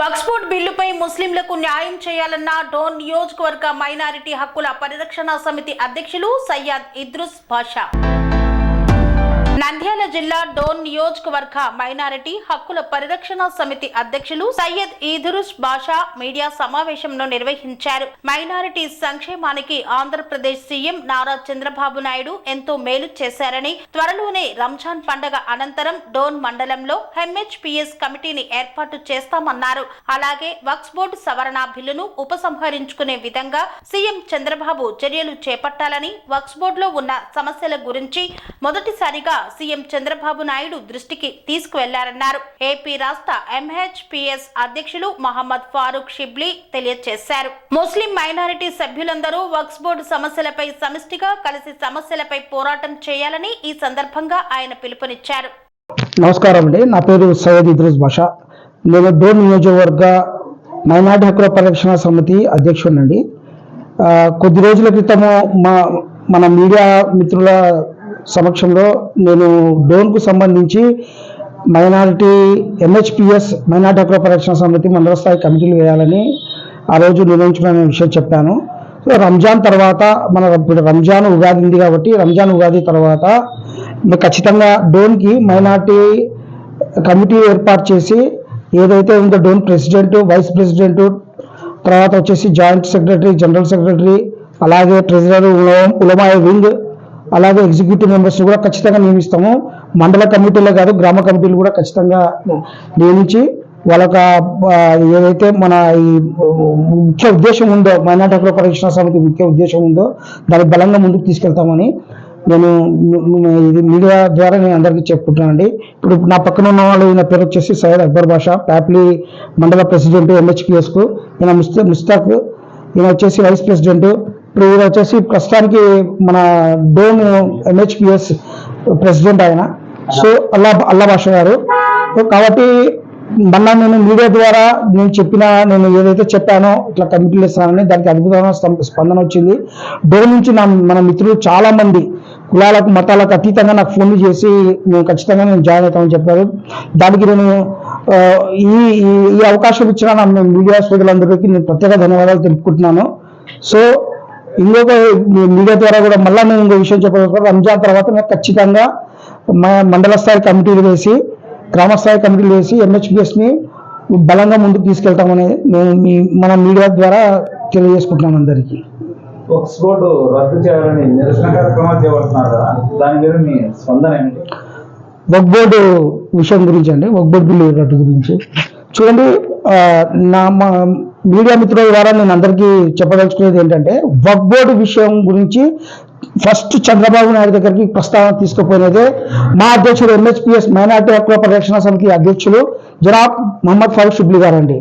వక్స్బోర్డ్ బిల్లుపై ముస్లింలకు న్యాయం చేయాలన్న డోన్ నియోజకవర్గ మైనారిటీ హక్కుల పరిరక్షణ సమితి అధ్యక్షులు సయ్యద్ ఇద్రుస్ భాషా నంద్యాల జిల్లా డోన్ నియోజకవర్గ మైనారిటీ హక్కుల పరిరక్షణ సమితి అధ్యక్షులు సయ్యద్ ఈదురుస్ బాషా మీడియా సమావేశంను నిర్వహించారు. మైనారిటీ సంక్షేమానికి ఆంధ్రప్రదేశ్ సీఎం నారా చంద్రబాబు నాయుడు ఎంతో మేలు చేశారని త్వరలోనే రంజాన్ పండగ అనంతరం డోన్ మండలంలో ఎంహెచ్పిఎస్ కమిటీని ఏర్పాటు చేస్తామన్నారు. అలాగే వక్స్ బోర్డు సవరణ బిల్లును ఉపసంహరించుకునే విధంగా సీఎం చంద్రబాబు చర్యలు చేపట్టాలని వక్స్ బోర్డులో ఉన్న సమస్యల గురించి మొదటిసారిగా సీఎం చంద్రబాబు నాయుడు దృష్టికి తీసుకువెళ్ళారన్నారు. ఏపీ రాష్ట్ర ఎంహెచ్పిఎస్ అధ్యక్షులు మహమ్మద్ ఫారూక్ షిబ్లీ తెలియజేశారు. ముస్లిం మైనారిటీ సభ్యులందరూ వక్స్ బోర్డు సమస్యలపై సమిష్టిగా కలిసి సమస్యలపై పోరాటం చేయాలని ఈ సందర్భంగా ఆయన పిలుపునిచ్చారు. నమస్కారం అండి. నా పేరు సయ్యద్ ఇద్రూస్ భాషా నేను డోన్ నియోజకవర్గ మైనార్టీ హక్కుల పరిరక్షణ సమితి అధ్యక్షుడినండి. కొద్ది రోజుల క్రితము మా మన మీడియా మిత్రుల సమక్షంలో నేను డోన్కు సంబంధించి మైనారిటీ ఎంహెచ్పిఎస్ మైనార్టీ హక్కుల పరిరక్షణ సమితి మండల స్థాయి కమిటీలు వేయాలని ఆ రోజు నిర్ణయించుకున్న విషయం చెప్పాను. సో రంజాన్ తర్వాత మన ఇప్పుడు రంజాన్ ఉగాది ఉంది కాబట్టి రంజాన్ ఉగాది తర్వాత ఖచ్చితంగా డోన్కి మైనార్టీ కమిటీ ఏర్పాటు చేసి ఏదైతే ఉందో డోన్ ప్రెసిడెంట్ వైస్ ప్రెసిడెంట్ తర్వాత వచ్చేసి జాయింట్ సెక్రటరీ జనరల్ సెక్రటరీ అలాగే ట్రెజరర్ ఉలమాయ వింగ్ అలాగే ఎగ్జిక్యూటివ్ మెంబర్స్ కూడా ఖచ్చితంగా నియమిస్తాము. మండల కమిటీలే కాదు గ్రామ కమిటీలు కూడా ఖచ్చితంగా నియమించి వాళ్ళక ఏదైతే మన ఈ ముఖ్య ఉద్దేశం ఉందో మైనార్టీ హక్కుల పరిరక్షణ సమితి ముఖ్య ఉద్దేశం ఉందో దాన్ని బలంగా ముందుకు తీసుకెళ్తామని నేను ఇది మీడియా ద్వారా నేను అందరికీ చెప్పుకుంటున్నానండి. ఇప్పుడు నా పక్కన ఉన్న వాళ్ళు ఈయన పేరు వచ్చేసి సయ్యద్ అక్బర్ బాషా ప్యాప్లీ మండల ప్రెసిడెంట్ ఎంహెచ్పిఎస్కు ఈయన ముస్తా ముస్తాక్ ఈయన వచ్చేసి వైస్ ప్రెసిడెంట్. ఇప్పుడు ఇది వచ్చేసి ప్రస్తుతానికి మన డోమ్ ఎంహెచ్పిఎస్ ప్రెసిడెంట్ ఆయన. సో అల్లా అల్లా భాష గారు. సో కాబట్టి మొన్న నేను మీడియా ద్వారా నేను చెప్పిన నేను ఏదైతే చెప్పానో ఇట్లా కమిటీలు ఇస్తానని దానికి అద్భుతమైన స్పందన వచ్చింది. డోర్ నుంచి నా మన మిత్రులు చాలా మంది కులాలకు మతాలకు అతీతంగా నాకు ఫోన్లు చేసి నేను ఖచ్చితంగా నేను జాయిన్ అవుతామని చెప్పారు. దానికి నేను ఈ ఈ- ఈ అవకాశం ఇచ్చిన నా మీడియా సోదరులందరికీ నేను ప్రత్యేక ధన్యవాదాలు తెలుపుకుంటున్నాను. సో ఇంకొక మీడియా ద్వారా కూడా మళ్ళీ నేను ఇంకో విషయం చెప్పాలి రంజాన్ తర్వాత మేము ఖచ్చితంగా మ- మండల స్థాయి కమిటీలు వేసి గ్రామ స్థాయి కమిటీలు వేసి ఎంహెచ్పిఎస్ని బలంగా ముందుకు తీసుకెళ్తామని నేను మీ మన మీడియా ద్వారా తెలియజేసుకుంటున్నాను అందరికీ. వక్స్ బోర్డు రద్దు చేయాలని నిరసన కార్యక్రమాలు చేపడుతున్నారు కదా దాని మీద మీ స్పందన ఏంటి వక్ బోర్డు విషయం గురించి అండి. వక్ బోర్డు బిల్లు రద్దు గురించి. చూడండి నా మా మీడియా మిత్రుల ద్వారా నేను అందరికీ చెప్పదలుచుకునేది ఏంటంటే వక్ బోర్డు విషయం గురించి ఫస్ట్ చంద్రబాబు నాయుడు దగ్గరికి ప్రస్తావన తీసుకుపోయినదే మా అధ్యక్షుడు ఎంహెచ్పిఎస్ మైనార్టీ హక్కుల పరిరక్షణ సమితి అధ్యక్షులు జనాబ్ మహమ్మద్ ఫరూక్ షుబ్లీ గారండి.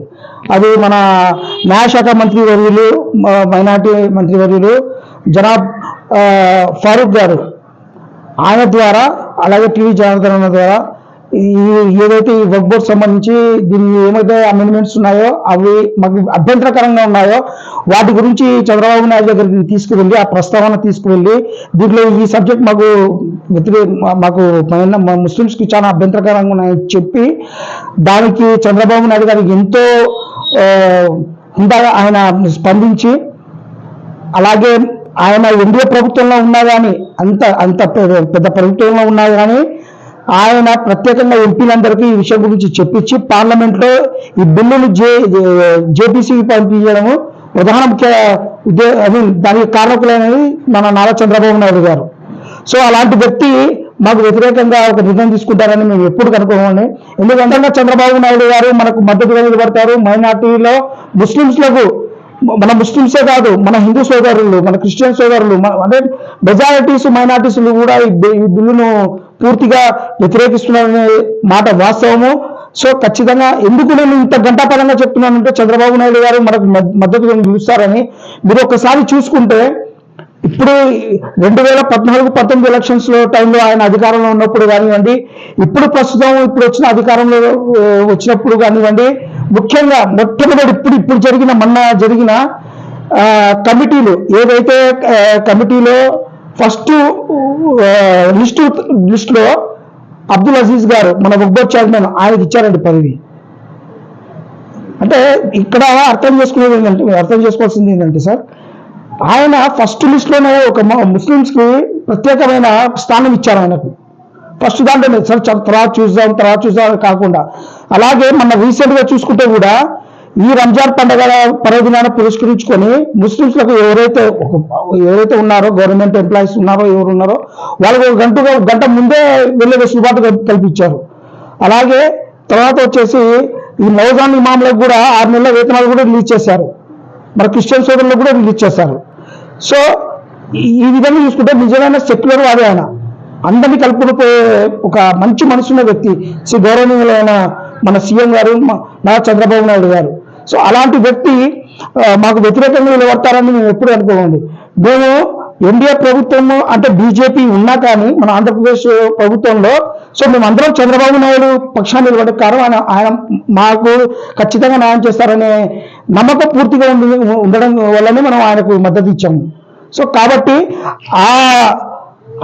అది మన న్యాయశాఖ మంత్రి వర్యులు మైనార్టీ మంత్రి వర్యులు జనాబ్ ఫారూక్ గారు. ఆయన ద్వారా అలాగే టీవీ జనార్దన్ ద్వారా ఏదైతే ఈ వర్క్ బోర్డ్ సంబంధించి దీన్ని ఏమైతే అమెండ్మెంట్స్ ఉన్నాయో అవి మాకు అభ్యంతరకరంగా ఉన్నాయో వాటి గురించి చంద్రబాబు నాయుడు దగ్గరికి తీసుకువెళ్ళి ఆ ప్రస్తావన తీసుకువెళ్ళి దీంట్లో ఈ సబ్జెక్ట్ మాకు వ్యతిరే మా- మాకు మా ముస్లిమ్స్కి చాలా అభ్యంతరకరంగా ఉన్నాయని చెప్పి దానికి చంద్రబాబు నాయుడు గారికి ఎంతో ఆ, హుందాగా ఆయన స్పందించి అలాగే ఆయన ఎన్డీఏ ప్రభుత్వంలో ఉన్నా కానీ అంత అంత పెద్ద ప్రభుత్వంలో ఉన్నా కానీ ఆయన ప్రత్యేకంగా ఎంపీలందరికీ ఈ విషయం గురించి చెప్పించి పార్లమెంట్లో ఈ బిల్లును జే జేపీసీకి పంపించడము ప్రధాన ముఖ్య ఉద్దే ఐ మీన్ దానికి కారకులైనది మన నారా చంద్రబాబు నాయుడు గారు. సో అలాంటి వ్యక్తి మాకు వ్యతిరేకంగా ఒక నిర్ణయం తీసుకుంటారని మేము ఎప్పుడు కనుక్కోమని ఎందుకంటే చంద్రబాబు నాయుడు గారు మనకు మద్దతుగా నిలబడతారు మైనార్టీలో ముస్లింస్లకు మన ముస్లింసే కాదు మన హిందూ సోదరులు మన క్రిస్టియన్ సోదరులు అంటే మెజారిటీస్ మైనార్టీస్లు కూడా ఈ ఈ బిల్లును పూర్తిగా వ్యతిరేకిస్తున్నారనే మాట వాస్తవము? సో ఖచ్చితంగా ఎందుకు నేను ఇంత గంటాపరంగా చెప్తున్నానంటే చంద్రబాబు నాయుడు గారు మనకు మద్దతు మద్దతుగా నిలుస్తారని మీరు ఒకసారి చూసుకుంటే ఇప్పుడు రెండు వేల పద్నాలుగు పంతొమ్మిది ఎలక్షన్స్లో టైంలో ఆయన అధికారంలో ఉన్నప్పుడు కానివ్వండి ఇప్పుడు ప్రస్తుతం ఇప్పుడు వచ్చిన అధికారంలో వచ్చినప్పుడు కానివ్వండి ముఖ్యంగా మొట్టమొదటి ఇప్పుడు ఇప్పుడు జరిగిన మొన్న జరిగిన కమిటీలు ఏదైతే కమిటీలో ఫస్ట్ లిస్టు లిస్టులో అబ్దుల్ అజీజ్ గారు మన ఉబ్బర్ చైర్మన్ ఆయనకి ఇచ్చారండి పదవి. అంటే ఇక్కడ అర్థం చేసుకునేది ఏంటంటే అర్థం చేసుకోవాల్సింది ఏంటంటే సార్ ఆయన ఫస్ట్ లిస్ట్లోనే ఒక ముస్లిమ్స్కి ప్రత్యేకమైన స్థానం ఇచ్చారు ఆయనకు. ఫస్ట్ దాంట్లోనే సార్ తర్వాత చూద్దాం తర్వాత చూద్దాం కాకుండా. అలాగే మన రీసెంట్గా చూసుకుంటే కూడా ఈ రంజాన్ పండుగ పర్వదినాన్ని పురస్కరించుకొని ముస్లింస్లకు ఎవరైతే ఎవరైతే ఉన్నారో గవర్నమెంట్ ఎంప్లాయీస్ ఉన్నారో ఎవరు ఉన్నారో వాళ్ళకు ఒక గంట గంట ముందే వెళ్ళే వెసులుబాటు కల్పించారు. అలాగే తర్వాత వచ్చేసి ఈ నవజాన్ ఇమాములకు కూడా ఆరు నెలల వేతనాలు కూడా రిలీజ్ చేశారు. మన క్రిస్టియన్ సోదరులకు కూడా రిలీజ్ చేశారు. సో ఈ- విధంగా చూసుకుంటే నిజమైన సెక్యులర్ వాడే ఆయన. అందరినీ కలుపుకుపోయే ఒక మంచి మనసున్న వ్యక్తి శ్రీ గౌరవనీయులైన మన సీఎం గారు నా నారా చంద్రబాబు నాయుడు గారు. సో అలాంటి వ్యక్తి మాకు వ్యతిరేకంగా నిలబడతారని మేము ఎప్పుడు అనుకోమండి. మేము ఎన్డీఏ ప్రభుత్వము అంటే బీజేపీ ఉన్నా కానీ మన ఆంధ్రప్రదేశ్ ప్రభుత్వంలో సో మేమందరం చంద్రబాబు నాయుడు పక్షాన్ని నిలబడే కారణం ఆయన ఆయన మాకు ఖచ్చితంగా న్యాయం చేస్తారనే నమ్మకం పూర్తిగా ఉండి ఉండడం వల్లనే మనం ఆయనకు మద్దతు ఇచ్చాము. సో కాబట్టి ఆ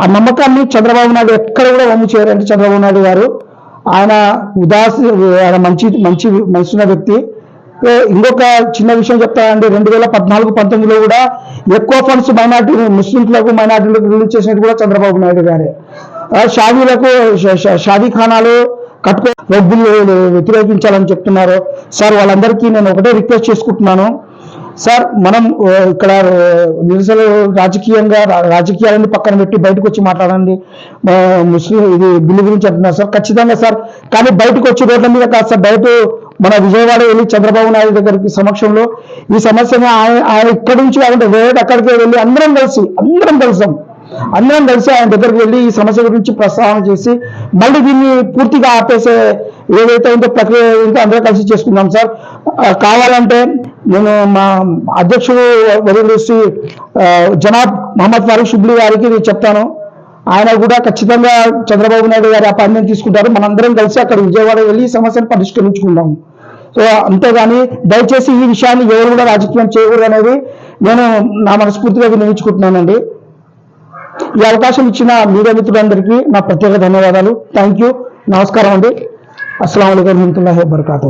ఆ నమ్మకాన్ని చంద్రబాబు నాయుడు ఎక్కడ కూడా వమ్ము చేయరంటే చంద్రబాబు నాయుడు గారు. ఆయన ఉదాసి ఆయన మంచి మంచి మనసున్న వ్యక్తి. ఇంకొక చిన్న విషయం చెప్తానండి రెండు వేల పద్నాలుగు పంతొమ్మిదిలో కూడా ఎక్కువ ఫండ్స్ మైనార్టీ ముస్లింలకు మైనార్టీలకు రిలీజ్ చేసినట్టు కూడా చంద్రబాబు నాయుడు గారే. షాదీలకు షాదీ ఖానాలు కట్టుకో రద్దులు వ్యతిరేకించాలని చెప్తున్నారు. సార్ వాళ్ళందరికీ నేను ఒకటే రిక్వెస్ట్ చేసుకుంటున్నాను. సార్ మనం ఇక్కడ నిరసన రాజకీయంగా రా- రాజకీయాలని పక్కన పెట్టి బయటకు వచ్చి మాట్లాడండి ముస్లిం ఇది బిల్లు గురించి అంటున్నారు సార్. ఖచ్చితంగా సార్. కానీ బయటకు వచ్చి రోడ్ల మీద కాదు సార్. బయట మన విజయవాడ వెళ్ళి చంద్రబాబు నాయుడు దగ్గరికి సమక్షంలో ఈ సమస్యను ఆయన ఆయన ఇక్కడి నుంచి కాకుండా వేరే అక్కడికి వెళ్ళి అందరం కలిసి అందరం కలిసాం. అందరం కలిసి ఆయన దగ్గరికి వెళ్ళి ఈ సమస్య గురించి ప్రస్తావన చేసి మళ్ళీ దీన్ని పూర్తిగా ఆపేసే ఏదైతే ఉందో ప్రక్రియ ఉందో అందరూ కలిసి చేసుకుందాం సార్. కావాలంటే నేను మా అధ్యక్షుడు వదిలేసి జనాబ్ మహమ్మద్ ఫారూక్ షుబ్లీ గారికి నేను చెప్తాను. ఆయన కూడా ఖచ్చితంగా చంద్రబాబు నాయుడు గారి అపాయింట్మెంట్ తీసుకుంటారు. మనందరం కలిసి అక్కడ విజయవాడ వెళ్ళి సమస్యను పరిష్కరించుకుందాం. సో అంతేగాని దయచేసి ఈ విషయాన్ని ఎవరు కూడా రాజకీయం చేయకూడదు అనేది నేను నా మనస్ఫూర్తిగా వినియోగించుకుంటున్నానండి. ఈ అవకాశం ఇచ్చిన మీడియా మిత్రులందరికీ నా ప్రత్యేక ధన్యవాదాలు. థ్యాంక్ యూ నమస్కారం అండి. అస్సలం అయికం వరహమతుల్లాహి వబర్కాతూ